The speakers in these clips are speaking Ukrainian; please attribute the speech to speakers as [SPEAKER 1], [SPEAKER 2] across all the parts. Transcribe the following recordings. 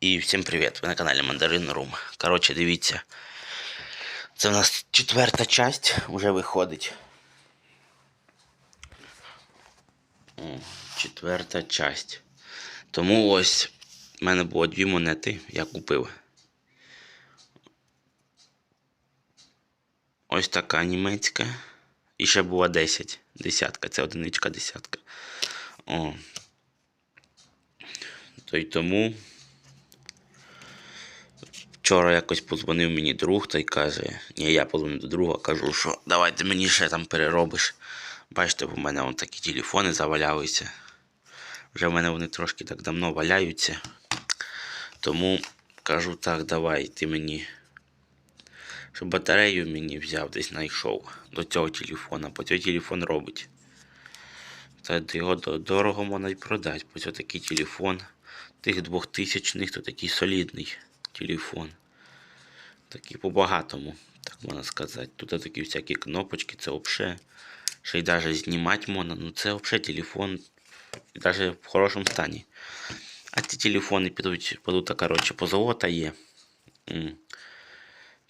[SPEAKER 1] І всім привіт! Ви на каналі Мандарин Рум. Коротше, дивіться. Це в нас четверта часть вже виходить. О, четверта часть. Тому ось в мене було дві монети, я купив. Ось така німецька. І ще була 10. Десятка. Це одиничка десятка. О. То й тому. Вчора якось подзвонив мені друг та й каже, ні, я подзвонив до друга, кажу, що давай ти мені ще там переробиш. Бачите, у мене вон такі телефони завалялися. Вже в мене вони трошки так давно валяються. Тому кажу, так, давай ти мені. Щоб батарею мені взяв, десь знайшов до цього телефона, бо цей телефон робить. Та його до- дорого можна й продати, бо це такий телефон. Тих двохтисячних, то такий солідний телефон. Такий по-багатому, так можна сказати. Тут такі всякі кнопочки, це взагалі. Ще й навіть знімати можна. Ну це взагалі телефон навіть в хорошому стані. А ці телефони підуть, підуть коротше, позолота є.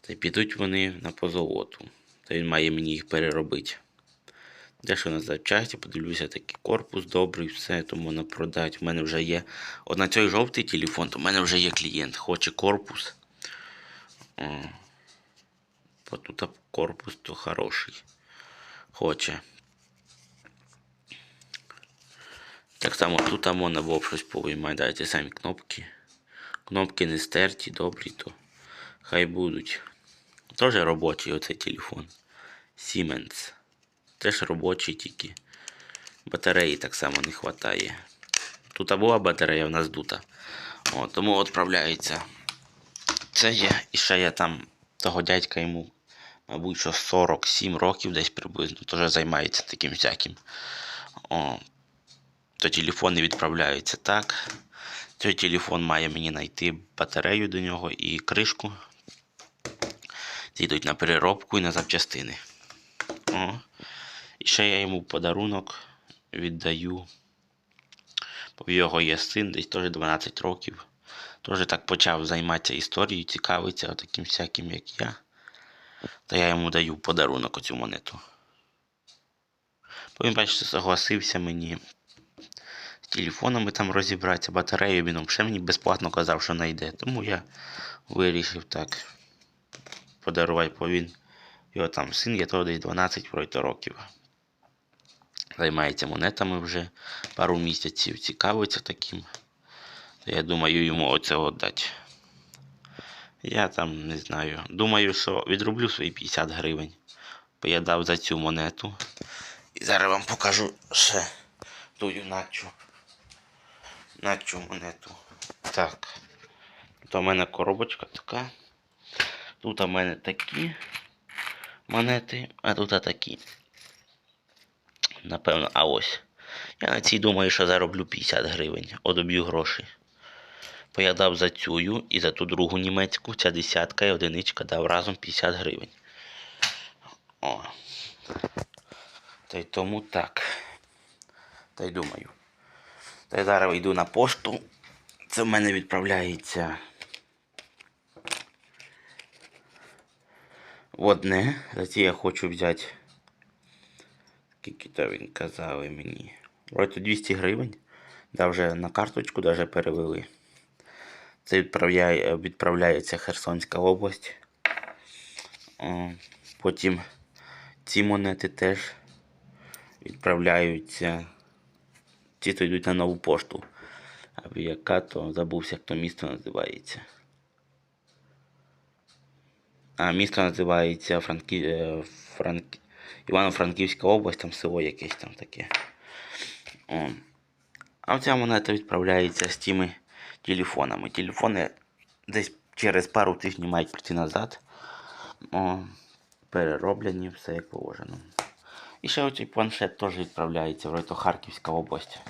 [SPEAKER 1] Та підуть вони на позолоту. Та він має мені їх переробити. Дещо на запчасті, подивлюся, такий корпус добрий, все, то можна продати. У мене вже є. От на цей жовтий телефон, то в мене вже є клієнт. Хоче корпус. О. Тут корпус то хороший. Хоче. Так само тут можна було щось повиймати. Дайте самі кнопки. Кнопки не стерті, добрі, то хай будуть. Теж робочий оцей телефон. Siemens. Теж робочий тільки. Батареї так само не вистачає. Тут була батарея в нас дута. О, тому відправляється. Це є. І ще я там того дядька йому, мабуть, що 47 років десь приблизно, теж займається таким всяким. О, то телефони відправляються так. Цей телефон має мені знайти батарею до нього і кришку. Йдуть на переробку і на запчастини. О. І ще я йому подарунок віддаю. В його є син, десь теж 12 років. Теж так почав займатися історією, цікавиться таким всяким, як я. Та я йому даю подарунок оцю монету. Бо він, бачите, согласився мені з телефонами там розібратися, батарею він взагалі мені безплатно казав, що знайде. Тому я вирішив так подарувати, бо він. Його там син є того десь 12 пройто років. Займається монетами вже пару місяців, цікавиться таким. То я думаю йому оце віддати. Я там не знаю. Думаю, що відроблю свої 50 гривень. Бо я дав за цю монету. І зараз вам покажу ще тую начу. Начу монету. Так. Тут у мене коробочка така. Тут у мене такі монети, а тут такі. Напевно, а ось. Я на цій думаю, що зароблю 50 гривень. Одоб'ю гроші. Бо я дав за цю і за ту другу німецьку, ця десятка і одиничка дав разом 50 гривень. О. Та й тому так. Та й думаю. Та й зараз йду на пошту. Це в мене відправляється. В одне. За ці я хочу взяти. Скільки то він казали мені. Вроде 200 гривень. Да вже на карточку даже перевели. Це відправляє, відправляється Херсонська область. Потім ці монети теж відправляються. Ці то йдуть на нову пошту. А яка то забувся, як то місто називається. А місто називається Франкі... е, Франк... Івано-Франківська область, там село якесь там таке. О. А ця монета відправляється з тими телефонами. Телефони десь через пару тижнів мають прийти назад. О, перероблені, все як положено. І ще оцей планшет теж відправляється, вроде то Харківська область.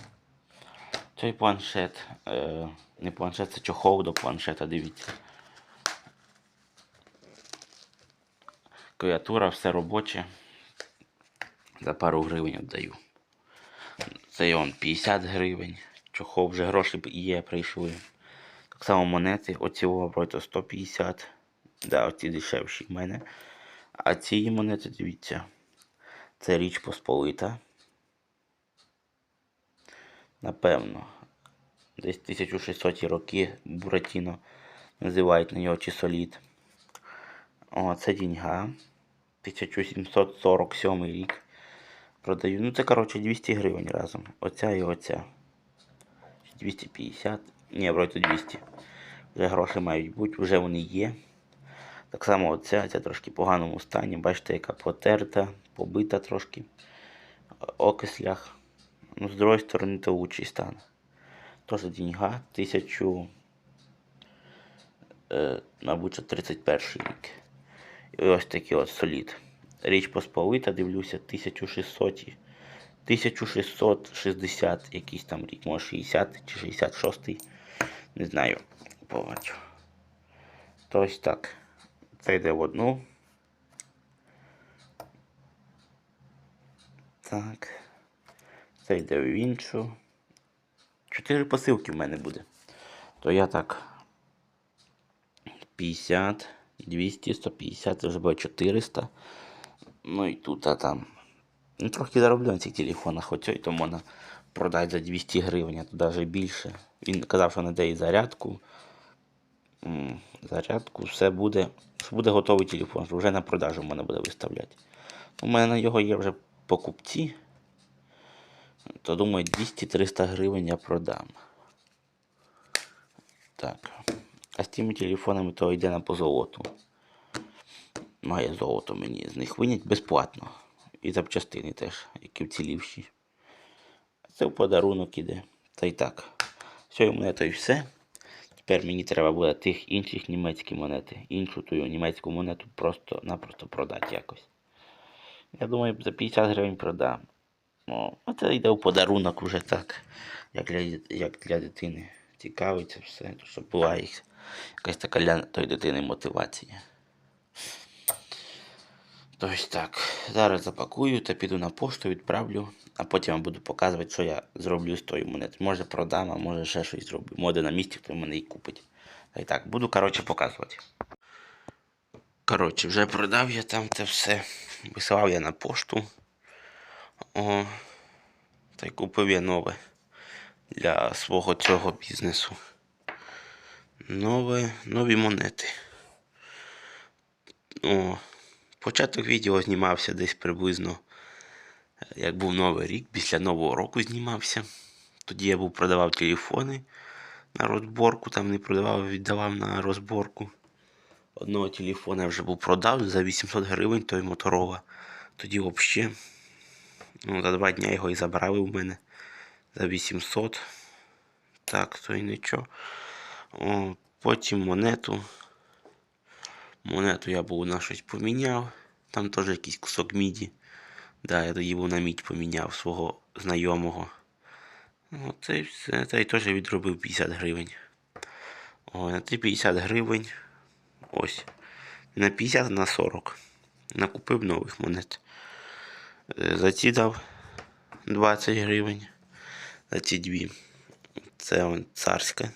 [SPEAKER 1] Цей планшет, е, не планшет, це чохол до планшета, дивіться. Клавіатура, все робоче. За пару гривень віддаю. Це он 50 гривень. Чохол вже гроші є, прийшли. Так само монети, оці вроді 150. Да, оці дешевші в мене. А ці монети, дивіться, це річ Посполита. Напевно. Десь 1600 роки Буратіно називають на нього чи солід. О, це деньга. 1747 рік. Продаю. Ну це, коротше, 200 гривень разом. Оця і оця. 250. Ні, вроді 200. Вже гроші мають бути, вже вони є. Так само оця, ця трошки в поганому стані. Бачите, яка потерта, побита трошки. Окислях. Ну, з другої сторони, то лучший стан. Теж деньга. Тисячу. Е, мабуть, 31 рік. І ось такий от солід. Річ Посполита, дивлюся, 1600. 1660 якийсь там рік, може 60 чи 66. Не знаю. Побачу. То ось так. Це йде в одну. Так. Це йде в іншу. Чотири посилки в мене буде. То я так. 50, 200, 150, це вже буде 400. Ну і тут а там. Ну, трохи зароблю на цих телефонах, хоч і то можна продати за 200 гривень, а то навіть більше. Він казав, що надає зарядку. Зарядку, все буде. Що буде готовий телефон, що вже на продажу можна буде виставляти. У мене на його є вже покупці. То думаю, 200-300 гривень я продам. Так. А з тими телефонами то йде на позолоту. Має золото мені з них винять безплатно. І запчастини теж, які вцілівші. Це в подарунок іде. Та й так. Все, то й все. Тепер мені треба буде тих інших німецькі монети. Іншу ту німецьку монету просто-напросто продати якось. Я думаю, за 50 гривень продам. Ну, це йде в подарунок уже так, як для, як для дитини. Цікавиться все, щоб була їх якась така для тої дитини мотивація. Тобто так, зараз запакую та піду на пошту, відправлю, а потім я буду показувати, що я зроблю з тої монети. Може продам, а може ще щось зроблю. Може на місці хто мене і купить. Та й так, буду, коротше, показувати. Коротше, вже продав я там це все. Висилав я на пошту. О, та й купив я нове для свого цього бізнесу. Нове, нові монети. О, початок відео знімався десь приблизно, е, як був Новий рік, після Нового року знімався. Тоді я був продавав телефони на розборку, там не продавав, віддавав на розборку. Одного телефона я вже був продав за 800 гривень, той Моторола. Тоді взагалі. Ну, за два дня його і забрали у мене за 800. Так, то і нічого. О, потім монету. Монету я був на щось поміняв. Там теж якийсь кусок міді. Да, я тоді був на мідь поміняв свого знайомого. Ну, це і все. Та й теж відробив 50 гривень. О, на ті 50 гривень. Ось. На 50, а на 40. Накупив нових монет. Е, За дав 20 гривень. За ці дві. Це он царська.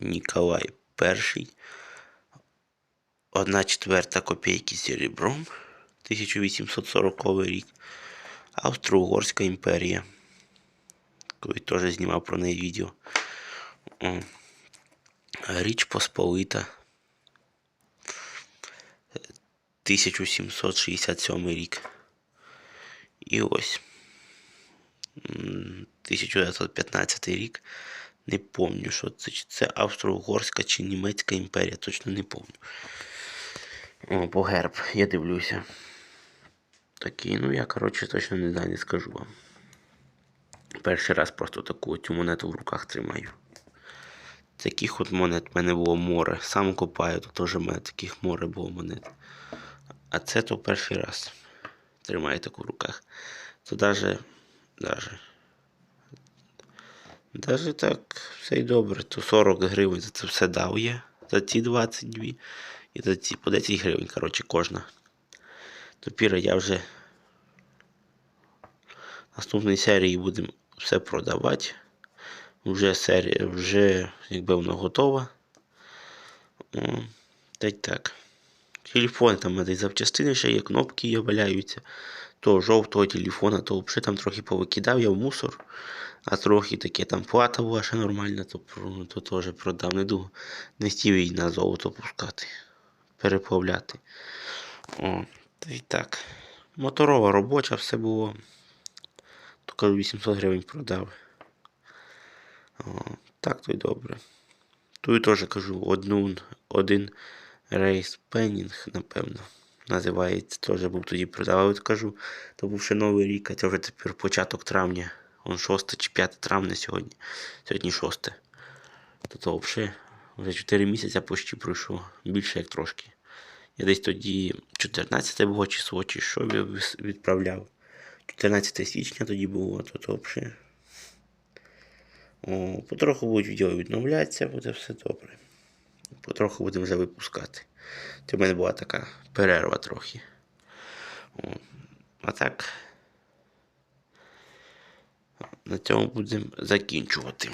[SPEAKER 1] Ніколай перший. Одна четверта копійки серебром. 1840 рік. Австро-Угорська імперія. Коли теж знімав про неї відео. Річ Посполита. 1767 рік. І ось. 1915 рік. Не помню, що це. Чи це Австро-Угорська чи Німецька імперія, точно не помню. О, по герб, я дивлюся. Такий, ну я, коротше, точно не знаю, не скажу вам. Перший раз просто таку цю монету в руках тримаю. Таких от монет в мене було море. Сам копаю, то теж в мене таких море було монет. А це то перший раз. Тримаю таку в руках. То даже, даже, даже так, все й добре. То 40 гривень за це все дав я. За ці 22. І за ці по 10 гривень, коротше, кожна. Тепер я вже в наступній серії будемо все продавати. Вже серія, вже якби воно готова. Та й так. Телефон там десь запчастини ще є, кнопки є, валяються. То жовтого телефона, то взагалі там трохи повикидав я в мусор. А трохи таке там плата була ще нормальна, то, то теж продав. Не думав, не хотів її на золото пускати, переплавляти. О, та так. Моторова робоча все було. Кажу, 800 гривень продав. О, так то й добре. Тут теж кажу, одну, один рейс пенінг, напевно, називається. Теж був тоді продав. Кажу, то був ще новий рік, а це вже тепер початок травня. Он 6 чи 5 травня сьогодні. Сьогодні 6. То то взагалі вже 4 місяці почти пройшло. Більше як трошки. Я десь тоді 14 було число, чи що я відправляв. 14 січня тоді було, то то взагалі. Потроху будуть відео відновлятися, буде все добре. Потроху будемо вже випускати. Це в мене була така перерва трохи. О, а так. На цьому будемо закінчувати.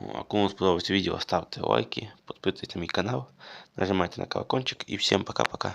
[SPEAKER 1] О, А кому сподобалось відео, ставте лайки, підписуйтесь на мій канал, нажимайте на колокольчик і всім пока-пока.